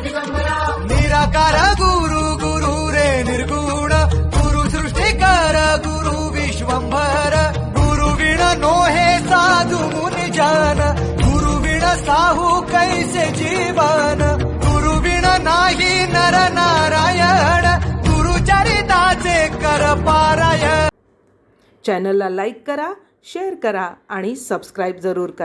निराकार गुरु गुरु रे निर्गुण गुरु सृष्टिकार गुरु विश्वंभर। गुरु विण नोहे साधू मुनि जान गुरु विण साहू कैसे जीवन। गुरु विण नाही नर नारायण गुरु चरिताचे कर पारायण। चॅनलला लाईक करा शेअर करा आणि सबस्क्राईब जरूर करा.